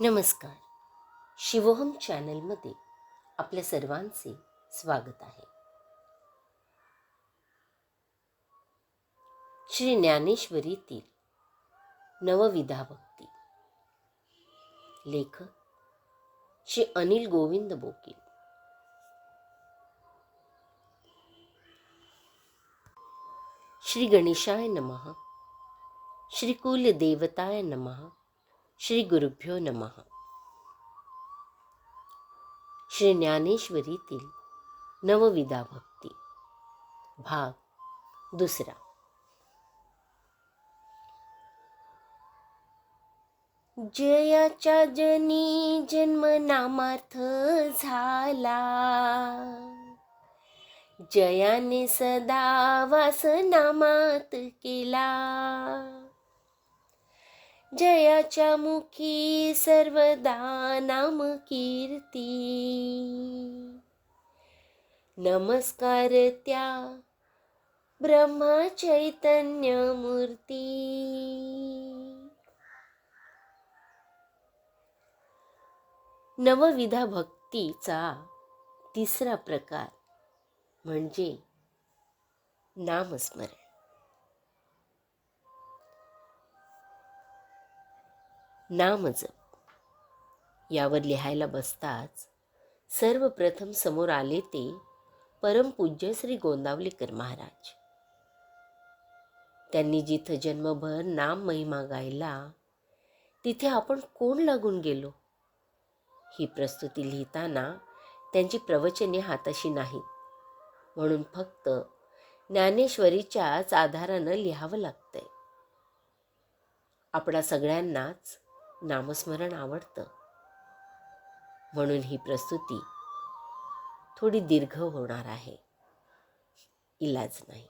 नमस्कार. शिवोहम चॅनलमध्ये आपल्या सर्वांचे स्वागत आहे. श्री ज्ञानेश्वरीतील नवविधा भक्ती लेखक श्री अनिल गोविंद बोकील. श्री गणेशाय नमः. श्री कुलदेवताय नमः. श्री गुरुभ्यो नमः. श्री ज्ञानेश्वरीतील नवविदा भक्ती भाग दुसरा. जयाच्या जनी जन्म नामार्थ झाला. जयाने सदा वास नामात केला. जयाच्या मुखी सर्वदा नाम कीर्ती नमस्कार त्या ब्रह्मा चैतन्य मूर्ती. नवविधा भक्तीचा तिसरा प्रकार म्हणजे नामस्मरण. नामजप यावर लिहायला बसताच सर्वप्रथम समोर आले ते परमपूज्य श्री गोंदावलेकर महाराज. त्यांनी जिथं जन्मभर नाम महिमा गायला तिथे आपण कोण लागून गेलो? ही प्रस्तुती लिहिताना त्यांची प्रवचने हाताशी नाहीत म्हणून फक्त ज्ञानेश्वरीच्याच आधारानं लिहावं लागतंय. आपणा सगळ्यांनाच नामस्मरण आवडतं. म्हणून ही प्रस्तुती थोडी दीर्घ होणार आहे. इलाज नाही.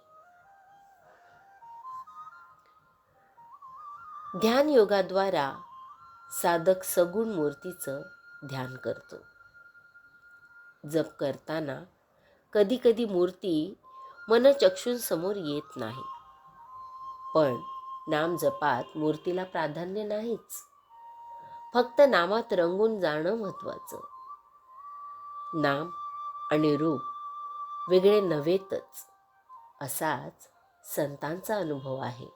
ध्यान योगाद्वारा साधक सगुण मूर्तीचं ध्यान करतो. जप करताना कधी कधी मूर्ती मनचक्षूंसमोर येत नाही. पण नाम जपात मूर्तीला प्राधान्य नाहीच. फक्त नामात रंगून जाणं महत्वाचं नाम आणि रूप वेगळे नव्हेतच असाच संतांचा अनुभव आहे.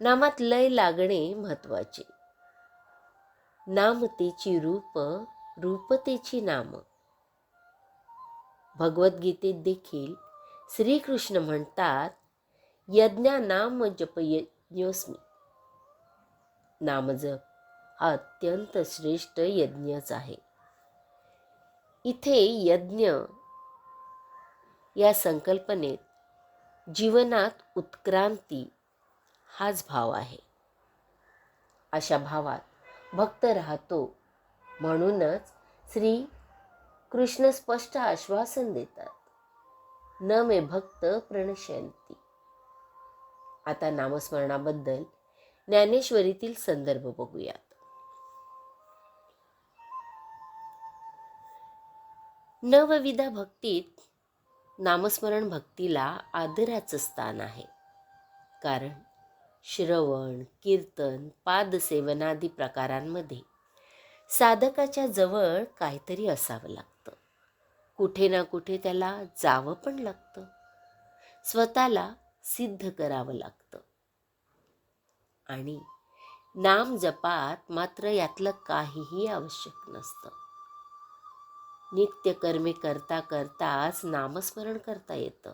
नामात लय लागणे महत्त्वाचे नामतेची रूप रूपतेची नाम. भगवद्गीतेत देखील श्रीकृष्ण म्हणतात यज्ञा नाम जपयज्ञोस्मी नामजप हा अत्यंत श्रेष्ठ यज्ञच आहे. इथे यज्ञ या संकल्पनेत जीवनात उत्क्रांती हाच भाव आहे. अशा भावात भक्त राहतो म्हणूनच श्री कृष्ण स्पष्ट आश्वासन देतात. न मे भक्त प्रणशयंती आता नामस्मरणाबद्दल ज्ञानेश्वरीतील संदर्भ बघूयात. नवविधा भक्तीत नामस्मरण भक्तीला आदराचं स्थान आहे. कारण श्रवण कीर्तन पादसेवनादी प्रकारांमध्ये साधकाच्या जवळ काहीतरी असावं लागतं. कुठे ना कुठे त्याला जावं पण लागतं. स्वतःला सिद्ध करावं लागतं. आणि नाम जपात मात्र यातलं काहीही आवश्यक नसतं. नित्यकर्मे करता करताच नामस्मरण करता येतं.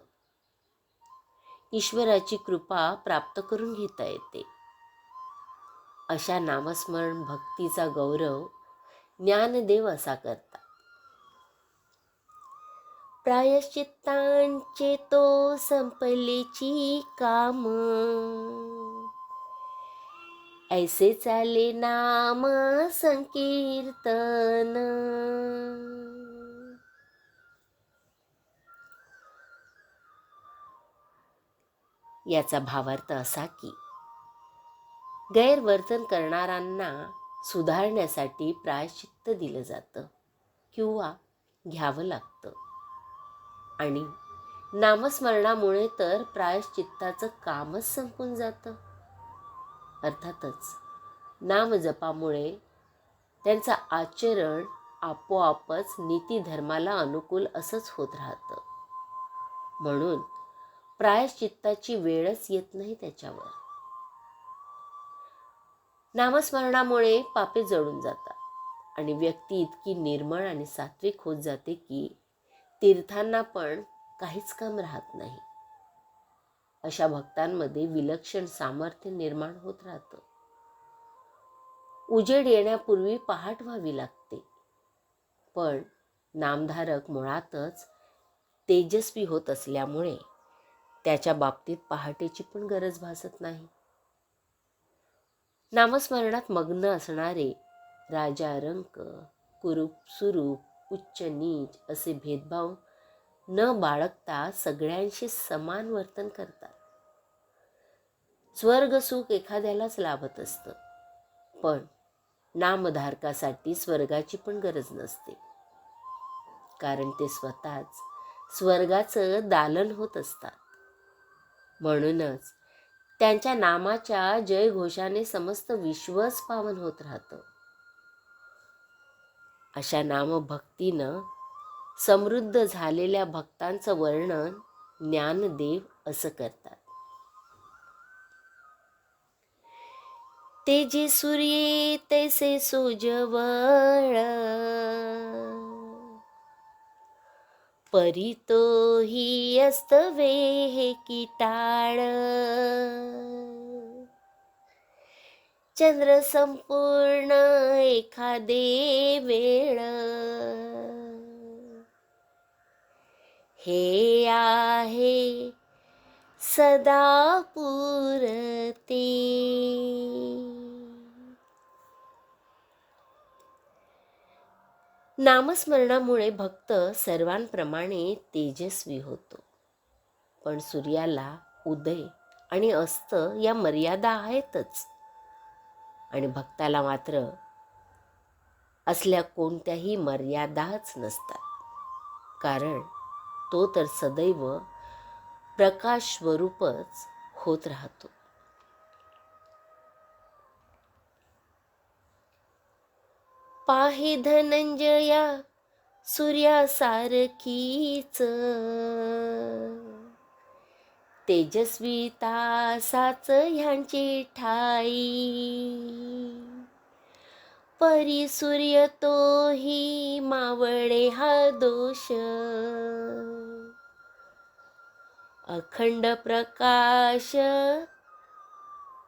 ईश्वराची कृपा प्राप्त करून घेता येते. अशा नामस्मरण भक्तीचा गौरव ज्ञानदेव असा करता प्रायश्चित्तांचे तो संपलेची काम. ऐसे चाले नाम संकीर्तन। याचा भावार्थ असा की गैरवर्तन करणाऱ्यांना सुधारण्यासाठी प्रायश्चित्त दिलं जातं किंवा घ्यावं लागतं. आणि नामस्मरणामुळे तर प्रायश्चित्ताचं कामच संपून जातं. अर्थातच नामजपामुळे त्यांचं आचरण आपोआपच नीतीधर्माला अनुकूल असंच होत राहतं. म्हणून प्रायश्चित्ताची वेळच येत नाही त्याच्यावर. नामस्मरणामुळे पापे जळून जातात आणि व्यक्ती इतकी निर्मळ आणि सात्विक होत जाते की तीर्थांना पण काहीच काम राहत नाही. अशा भक्तांमध्ये विलक्षण सामर्थ्य निर्माण होत राहतं. उजेड येण्यापूर्वी पहाट व्हावी लागते. पण नामधारक मुळातच तेजस्वी होत असल्यामुळे त्याच्या बाबतीत पहाटेची पण गरज भासत नाही. नामस्मरणात मग्न असणारे राजा रंक कुरूप सुरूप उच्च नीच असे भेदभाव न बाळगता सगळ्यांशी समान वर्तन करतात. स्वर्ग सुख एखाद्यालाच लाभत असतं. पण नामधारकासाठी स्वर्गाची पण गरज नसते. कारण ते स्वतःच स्वर्गाचं दालन होत असतात. म्हणूनच त्यांच्या नामाच्या जयघोषाने समस्त विश्वच पावन होत राहतं. अशा नामभक्तीनं समृद्ध झालेल्या भक्तांचं वर्णन ज्ञानदेव असं करतात. तेजे सूर्ये तैसे सोजवळ. परी तो ही अस्तवे हे किटाळ. चंद्र संपूर्ण एखादे वेळ. हे आहे सदा पुरते नामस्मरणामुळे भक्त सर्वांप्रमाणे तेजस्वी होतो. पण सूर्याला उदय आणि अस्त या मर्यादा आहेतच. आणि भक्ताला मात्र असल्या कोणत्याही मर्यादाच नसतात. कारण तो तर सदैव प्रकाश स्वरूपच होत राहतो. पाहे धनंजया सूर्यासारखीच तेजस्वी तासाच ह्यांची ठाई. परी सूर्य तोही मावळे हा दोष. अखंड प्रकाश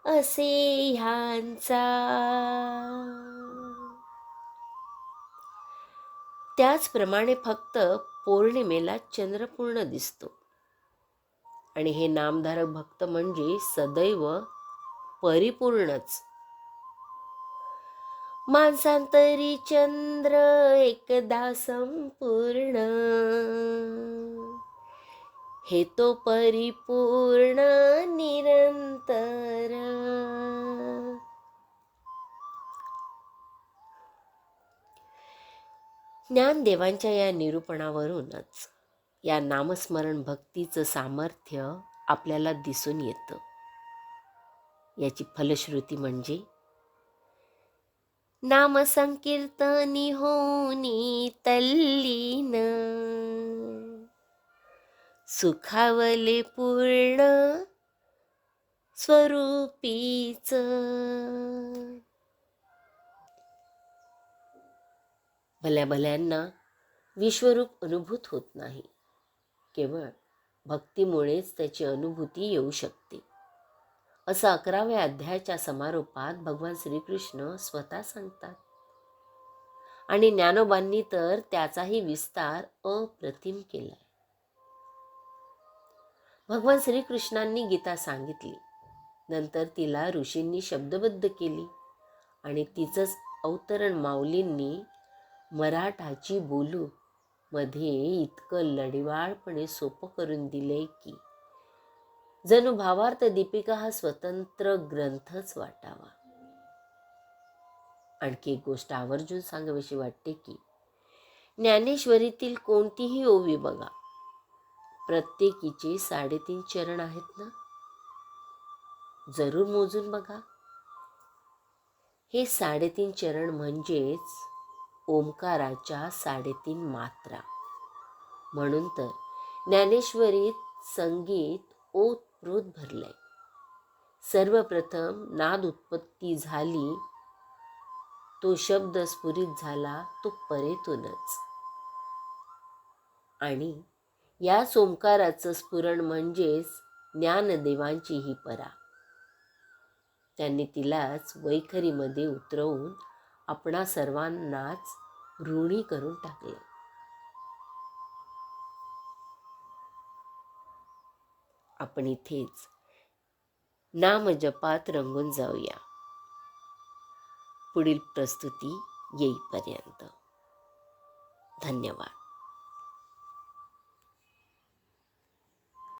असे ह्यांचा. त्याचप्रमाणे फक्त पौर्णिमेला चंद्रपूर्ण दिसतो. आणि हे नामधारक भक्त म्हणजे सदैव परिपूर्णच. माणसांतरी चंद्र एकदा संपूर्ण. हे तो परिपूर्ण निरंतर. ज्ञानदेवांच्या या निरूपणावरूनच या नामस्मरण भक्तीचं सामर्थ्य आपल्याला दिसून येतं. याची फलश्रुती म्हणजे नाम संकीर्तनी होनी तल्लीन सुखावले पूर्ण स्वरूपीच. भल्या भल्यांना विश्वरूप अनुभूत होत नाही. केवळ भक्तीमुळेच त्याची अनुभूती येऊ शकते. असं अकराव्या अध्यायाच्या समारोपात भगवान श्रीकृष्ण स्वतः सांगतात. आणि ज्ञानोबांनी तर त्याचाही विस्तार अप्रतिम केलाय. भगवान श्रीकृष्णांनी गीता सांगितली. नंतर तिला ऋषींनी शब्दबद्ध केली. आणि तिचंच अवतरण माऊलींनी मराठाची बोलू मध्ये इतकं लढिवाळपणे सोपं करून दिले की. जणू भावार्थ दीपिका हा स्वतंत्र ग्रंथच वाटावा. आणखी एक गोष्ट आवर्जून सांगावीशी वाटते की ज्ञानेश्वरीतील कोणतीही ओवी बघा. प्रत्येकीचे साडेतीन चरण आहेत ना? जरूर मोजून बघा. हे साडेतीन चरण म्हणजेच ओंकाराच्या साडेतीन मात्रा. म्हणून तर ज्ञानेश्वरीत संगीत ओतप्रोत भरलंय. सर्वप्रथम नाद उत्पत्ती झाली तो शब्द स्फुरित झाला तो परेतूनच. आणि या सोमकाराचं स्फुरण म्हणजेच ज्ञानदेवांची ही परा. त्यांनी तिलाच वैखरीमध्ये उतरवून आपणा सर्वांनाच ऋणी करून टाकले. आपण इथेच नामजपात रंगून जाऊया. पुढील प्रस्तुती येईपर्यंत. धन्यवाद.